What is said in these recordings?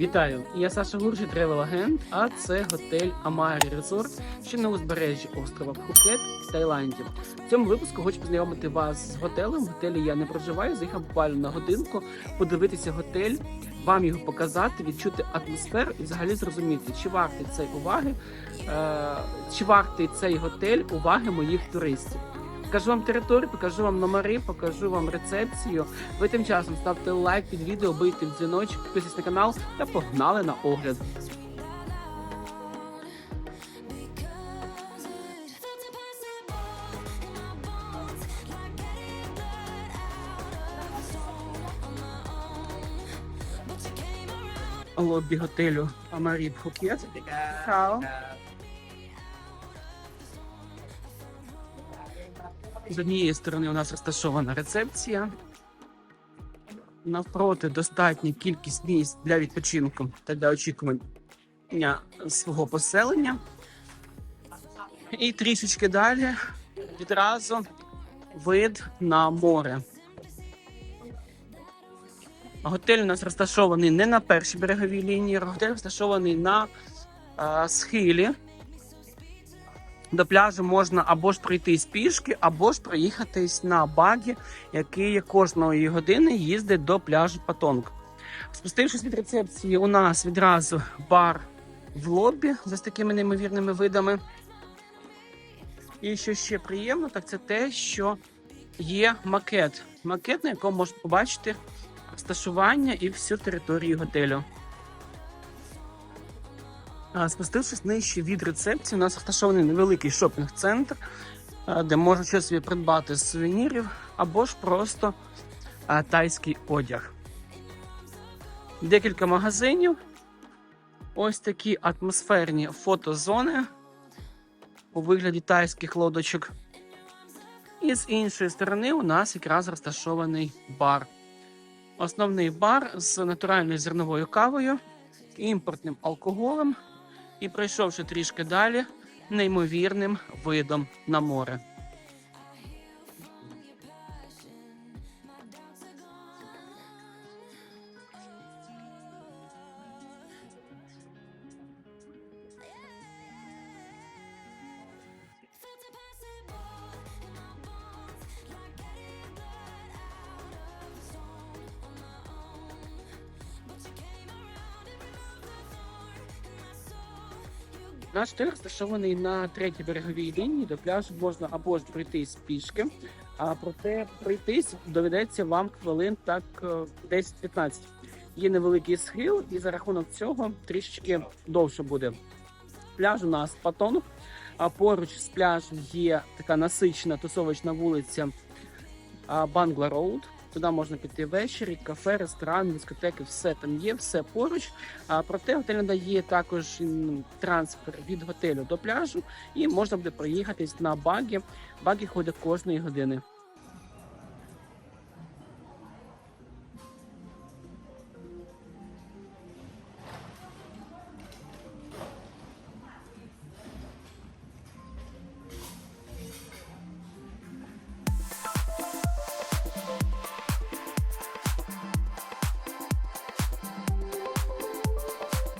Вітаю! Я Саша Гуржі, тревел агент, а це готель Амарі Резорт, що на узбережжі острова Пхукет в Таїланді. В цьому випуску хочу познайомити вас з готелем. В готелі я не проживаю, заїхав буквально на годинку, подивитися готель, вам його показати, відчути атмосферу і взагалі зрозуміти, чи вартий цей уваги, е, чи вартий цей готель уваги моїх туристів. Покажу вам територію, покажу вам номери, покажу вам рецепцію. Ви тим часом ставте лайк під відео, бийте в дзвіночок, підписуйтесь на канал та погнали на огляд. Лобі готелю Амарі Пхукет. Хао. З однієї сторони у нас розташована рецепція. Навпроти достатня кількість місць для відпочинку та для очікування свого поселення. І трішечки далі відразу вид на море. Готель у нас розташований не на першій береговій лінії, готель розташований на е, схилі. До пляжу можна або ж пройтись пішки, або ж проїхатись на багі, який кожної години їздить до пляжу Патонг. Спустившись від рецепції, у нас відразу бар в лобі з такими неймовірними видами. І що ще приємно, так це те, що є макет. Макет, на якому можна побачити розташування і всю територію готелю. Спустившись нижче від рецепції, у нас розташований невеликий шопінг-центр, де можна щось собі придбати з сувенірів або ж просто тайський одяг. Декілька магазинів. Ось такі атмосферні фотозони у вигляді тайських лодочок. І з іншої сторони у нас якраз розташований бар. Основний бар з натуральною зерновою кавою, імпортним алкоголем і пройшовши трішки далі, неймовірним видом на море. Наш готель розташований на третій береговій лінії. До пляжу можна або ж пройтись пішки, а проте пройтись доведеться вам хвилин так е, 10-15. Є невеликий схил, і за рахунок цього трішечки довше буде. Пляж у нас Патонг, а поруч з пляжем є така насичена тусовочна вулиця Бангла Роуд. Туди можна піти ввечері, кафе, ресторан, дискотеки, все там є, все поруч. А проте готель надає також трансфер від готелю до пляжу, і можна буде проїхатись на багі. Багі ходить кожної години.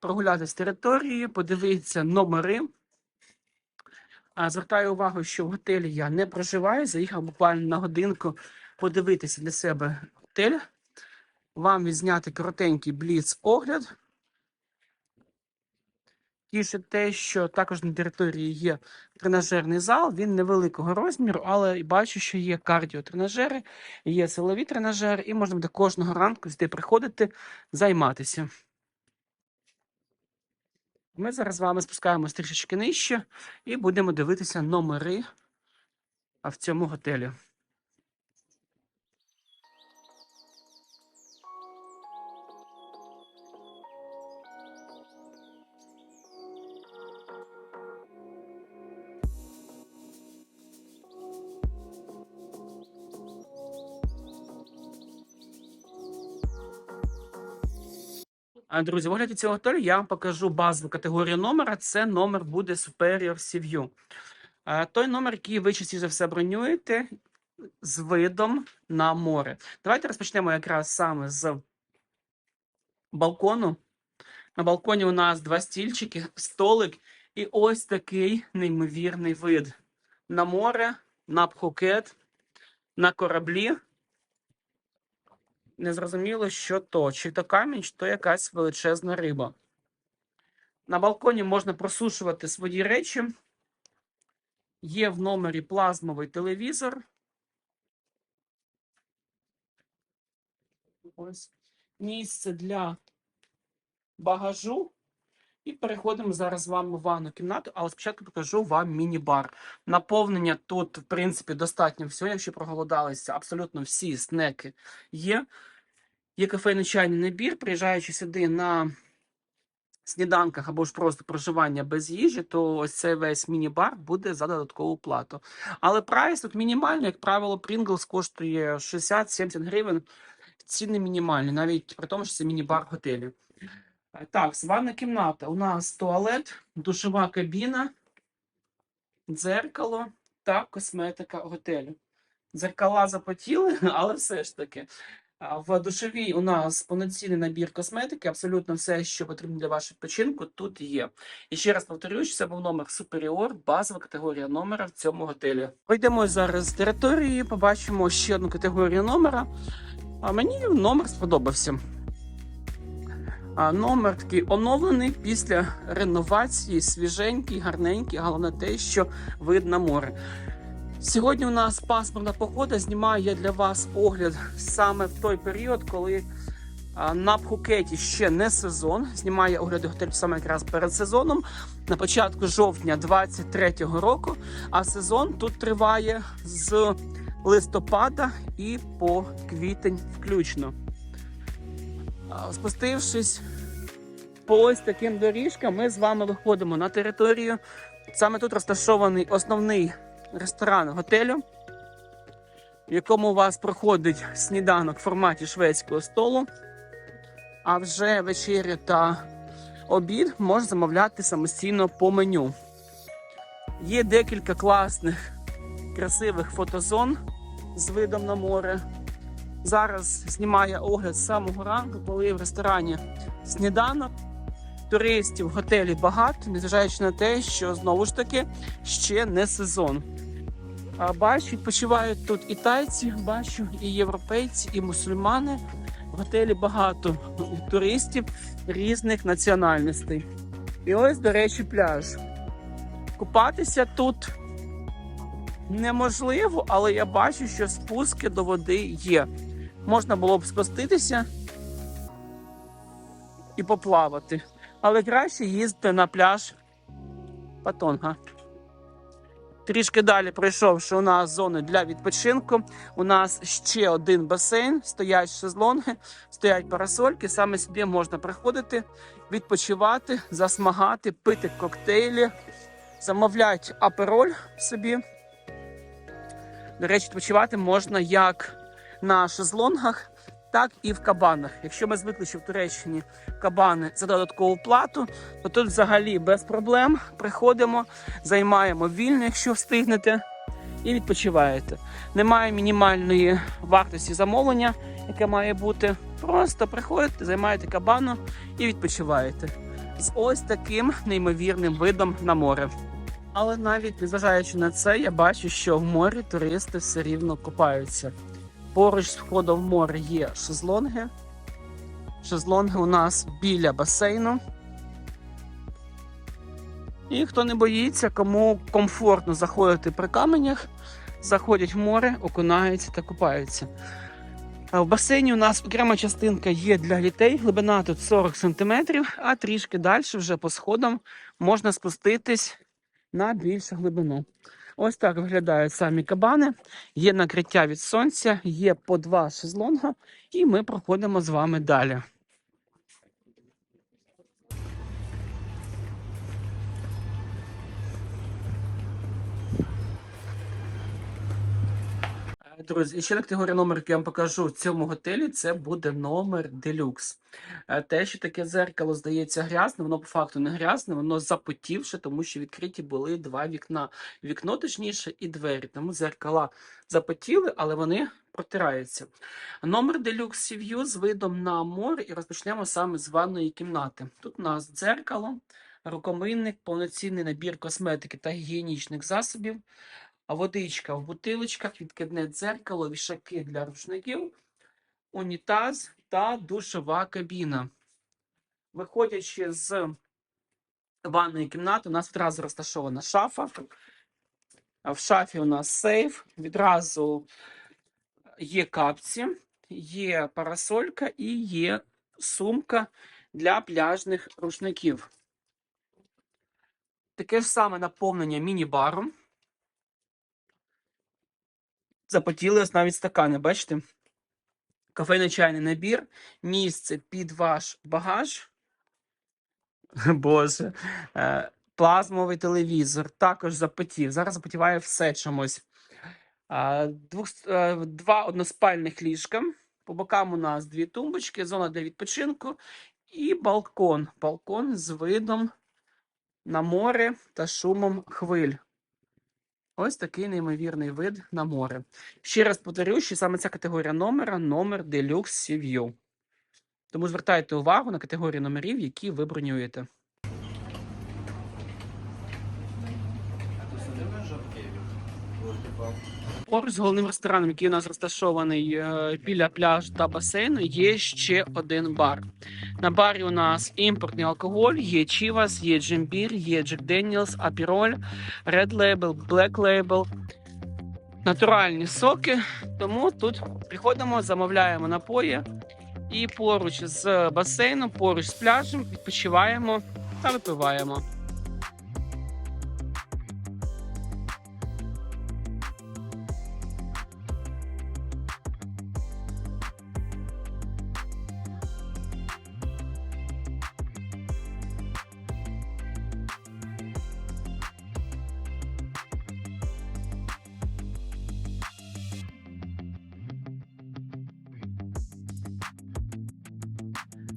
прогулятися територією, подивитися номери. Звертаю увагу, що в готелі я не проживаю. Заїхав буквально на годинку подивитися для себе готель. Вам відзняти коротенький бліц-огляд. Тіше те, що також на території є тренажерний зал. Він невеликого розміру, але бачу, що є кардіотренажери, є силові тренажери, і можна буде кожного ранку сюди приходити, займатися. Ми зараз з вами спускаємось трішечки нижче і будемо дивитися номери в цьому готелі. Друзі, в огляді цього готелю я вам покажу базову категорію номера. Це номер буде Superior Sea. Той номер, який ви частіше за все бронюєте з видом на море. Давайте розпочнемо якраз саме з балкону. На балконі у нас два стільчики, столик і ось такий неймовірний вид на море, на Пхукет, на кораблі. Незрозуміло, що то, чи то камінь, чи то якась величезна риба. На балконі можна просушувати свої речі. Є в номері плазмовий телевізор. Ось місце для багажу. І переходимо зараз з вами в ванну кімнату, але спочатку покажу вам міні-бар. Наповнення тут, в принципі, достатньо всього, якщо проголодалися, абсолютно всі снеки є. Є кафейний чайний набір, приїжджаючи сюди на сніданках або ж просто проживання без їжі, то ось цей весь міні-бар буде за додаткову плату. Але прайс тут мінімальний, як правило, Pringles коштує 60-70 гривень. Ціни мінімальні, навіть при тому, що це міні-бар в готелі. Е, Так, ванна кімната. У нас туалет, душова кабіна, дзеркало та косметика готелю. Дзеркала запотіли, але все ж таки. В душовій у нас повноцінний набір косметики, абсолютно все, що потрібно для вашого відпочинку, тут є. І ще раз повторюю, це був номер Superior, базова категорія номера в цьому готелі. Пройдемо зараз з території, побачимо ще одну категорію номера. А мені номер сподобався. А номер такий оновлений після реновації, свіженький, гарненький, головне те, що вид на море. Сьогодні у нас пасмурна погода. Знімаю я для вас огляд саме в той період, коли на Пхукеті ще не сезон. Знімаю огляди готелю саме якраз перед сезоном на початку жовтня 23-го року. А сезон тут триває з листопада і по квітень включно. Спустившись по ось таким доріжкам, ми з вами виходимо на територію. Саме тут розташований основний ресторан готелю, в якому у вас проходить сніданок в форматі шведського столу. А вже вечеря та обід можна замовляти самостійно по меню. Є декілька класних, красивих фотозон з видом на море. Зараз знімає огляд з самого ранку, коли в ресторані сніданок. Туристів в готелі багато, незважаючи на те, що знову ж таки ще не сезон. А бачу, відпочивають тут і тайці, бачу, і європейці, і мусульмани. В готелі багато туристів різних національностей. І ось, до речі, пляж. Купатися тут неможливо, але я бачу, що спуски до води є. Можна було б спуститися і поплавати. Але краще їздити на пляж Патонга. Трішки далі пройшовши у нас зони для відпочинку. У нас ще один басейн, стоять шезлонги, стоять парасольки. Саме сюди можна приходити, відпочивати, засмагати, пити коктейлі, замовляти апероль собі. До речі, відпочивати можна як на шезлонгах, так і в кабанах. Якщо ми звикли, що в Туреччині кабани за додаткову плату, то тут взагалі без проблем приходимо, займаємо вільно, якщо встигнете, і відпочиваєте. Немає мінімальної вартості замовлення, яке має бути. Просто приходите, займаєте кабану і відпочиваєте з ось таким неймовірним видом на море. Але навіть незважаючи на це, я бачу, що в морі туристи все рівно купаються. Поруч з входом в море є шезлонги. Шезлонги у нас біля басейну. І хто не боїться, кому комфортно заходити при каменях, заходять в море, окунаються та купаються. В басейні у нас окрема частинка є для дітей. Глибина тут 40 см, а трішки далі, вже по сходам, можна спуститись на більшу глибину. Ось так виглядають самі кабани. Є накриття від сонця, є по два шезлонга, і ми проходимо з вами далі. Друзі, і ще на категорія номер, який я вам покажу в цьому готелі, це буде номер делюкс. Е, Те, що таке дзеркало здається грязне, воно по факту не грязне, воно запотівше, тому що відкриті були два вікна. Вікно, точніше, і двері. Тому дзеркала запотіли, але вони протираються. Номер делюкс View з видом на море і розпочнемо саме з ванної кімнати. Тут у нас дзеркало, рукомийник, повноцінний набір косметики та гігієнічних засобів. Водичка в бутилочках, відкидне дзеркало, вішаки для рушників, унітаз та душова кабіна. Виходячи з ванної кімнати, у нас відразу розташована шафа. В шафі у нас сейф, відразу є капці, є парасолька і є сумка для пляжних рушників. Таке ж саме наповнення міні-баром запотіли ось навіть стакани, бачите? Кафейно-чайний набір, місце під ваш багаж. Боже, Е, плазмовий телевізор також запотів. Зараз запотіває все чомусь. Двох, е, два односпальних ліжка. По бокам у нас дві тумбочки, зона для відпочинку і балкон. Балкон з видом на море та шумом хвиль. Ось такий неймовірний вид на море. Ще раз повторю, що саме ця категорія номера номер Deluxe Sea View. Тому звертайте увагу на категорію номерів, які ви бронюєте. Поруч з головним рестораном, який у нас розташований е, біля пляжу та басейну, є ще один бар. На барі у нас імпортний алкоголь, є Chivas, є Джимбір, є Jack Daniels, Aperol, Red Label, Black Label. Натуральні соки. Тому тут приходимо, замовляємо напої і поруч з басейном, поруч з пляжем відпочиваємо та випиваємо.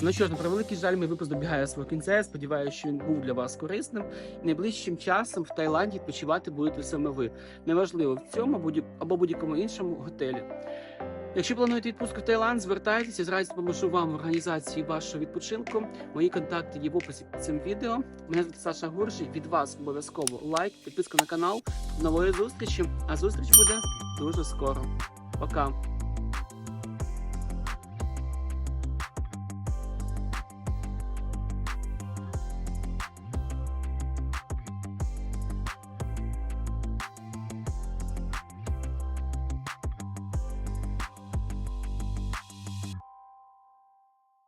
Ну що ж, на превеликий жаль, мій випуск добігає свого кінця. Я сподіваюся, що він був для вас корисним. Найближчим часом в Таїланді відпочивати будете саме ви. Неважливо в цьому або будь-якому іншому готелі. Якщо плануєте відпустку в Таїланд, звертайтеся, з радістю допоможу вам в організації вашого відпочинку. Мої контакти є в описі під цим відео. Мене звати Саша Гуржий. Від вас обов'язково лайк, підписка на канал. Нової зустрічі. А зустріч буде дуже скоро. Пока.